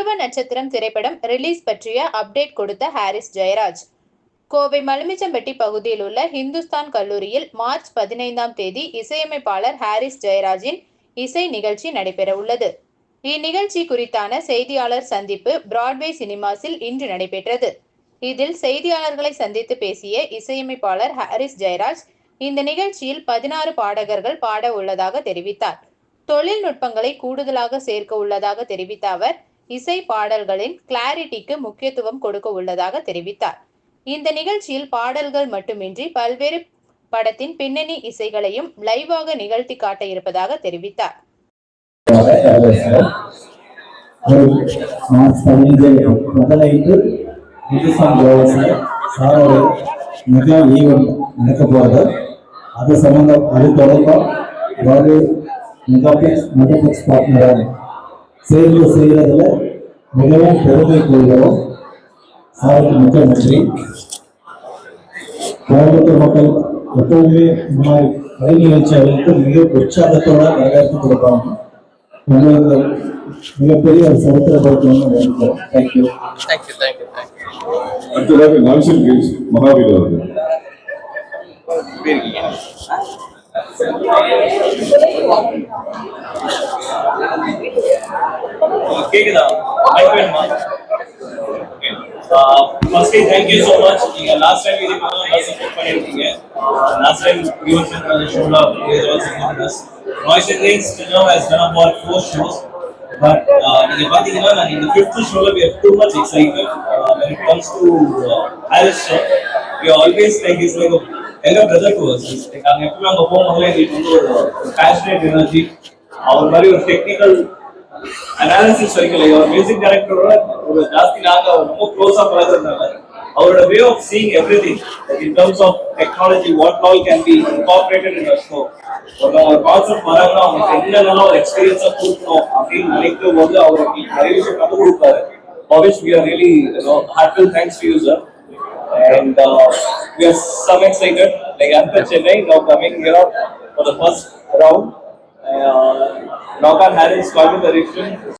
துருவ நட்சத்திரம் திரைப்படம் ரிலீஸ் பற்றிய அப்டேட் கொடுத்த ஹாரிஸ் ஜெயராஜ். கோவை மலுமிச்சம்பட்டி பகுதியில் உள்ள ஹிந்துஸ்தான் கல்லூரியில் மார்ச் பதினைந்தாம் தேதி இசையமைப்பாளர் ஹாரிஸ் ஜெயராஜின் இசை நிகழ்ச்சி நடைபெற உள்ளது. இந்நிகழ்ச்சி குறித்தான செய்தியாளர் சந்திப்பு பிராட்வே சினிமாஸில் இன்று நடைபெற்றது. இதில் செய்தியாளர்களை சந்தித்து பேசிய இசையமைப்பாளர் ஹாரிஸ் ஜெயராஜ் இந்த நிகழ்ச்சியில் பதினாறு பாடகர்கள் பாட உள்ளதாக தெரிவித்தார். தொழில்நுட்பங்களை கூடுதலாக சேர்க்க உள்ளதாக தெரிவித்த அவர் இசை பாடல்களின் கிளாரிட்டிக்கு முக்கியத்துவம் கொடுக்க உள்ளதாக தெரிவித்தார். இந்த நிகழ்ச்சியில் பாடல்கள் மட்டுமின்றி பல்வேறு படத்தின் பின்னணி இசைகளையும் லைவாக நிகழ்த்தி காட்ட இருப்பதாக தெரிவித்தார். மெகா ஈவெண்ட் நடக்க போகிறது அது சம்மந்தம் அது தொடர்பாக ஒரு மெகாபிக்ஸ் மெகாபிக்ஸ் பார்ட்னராக சேர்ந்து செய்கிறதுல மிகவும் பெருமை கொள்கிறோம். சாருக்கு மிக்க நன்றி. கோயம்புத்தூர் மக்கள் எப்பவுமே இந்த மாதிரி கலை நிகழ்ச்சிகளுக்கு மிக உற்சாகத்தோட வரவேற்பு கொடுப்பாங்க. உங்களுக்கு மிகப்பெரிய ஒரு சரித்திரப்படுத்தணும்னு வேண்டுகிறோம். Thank you thank you thank you அடுத்ததாக நான்சன் கிங்ஸ் மகாவீர் அவர்கள். கேக்குதா? மைக் வேணுமா? Firstly thank you so much. நீங்க லாஸ்ட் டைம் இது கூட support last time US us. Noise against now shows. But நீங்க பாத்தீங்கன்னா நாங்க இந்த fifth we are too much excited. uh, when comes to uh, Harris show we are always like is like a எப்பவுமே அங்கே போகும்போது எங்களுக்கு வந்து ஒரு பேஷனேட் எனர்ஜி அவர் மாதிரி ஒரு டெக்னிக்கல் அனாலிசிஸ் வரைக்கும் இல்லை. அவர் மியூசிக் டைரக்டரோட ஒரு ஜாஸ்தி நாங்கள் அவர் ரொம்ப க்ளோஸாக பழகிறதுனால அவரோட way of seeing everything in terms of technology what all can be incorporated in a show ஒரு ஒரு கான்செப்ட் வராங்கன்னா அவங்களுக்கு என்னென்னலாம் ஒரு எக்ஸ்பீரியன்ஸாக கொடுக்கணும் அப்படின்னு நினைக்கும் போது அவருக்கு நிறைய விஷயம் கற்றுக் கொடுப்பாரு. For which we are really you know heartfelt thanks to we are so excited like after Chennai now coming here for the first round uh, Knockout Harris got the direction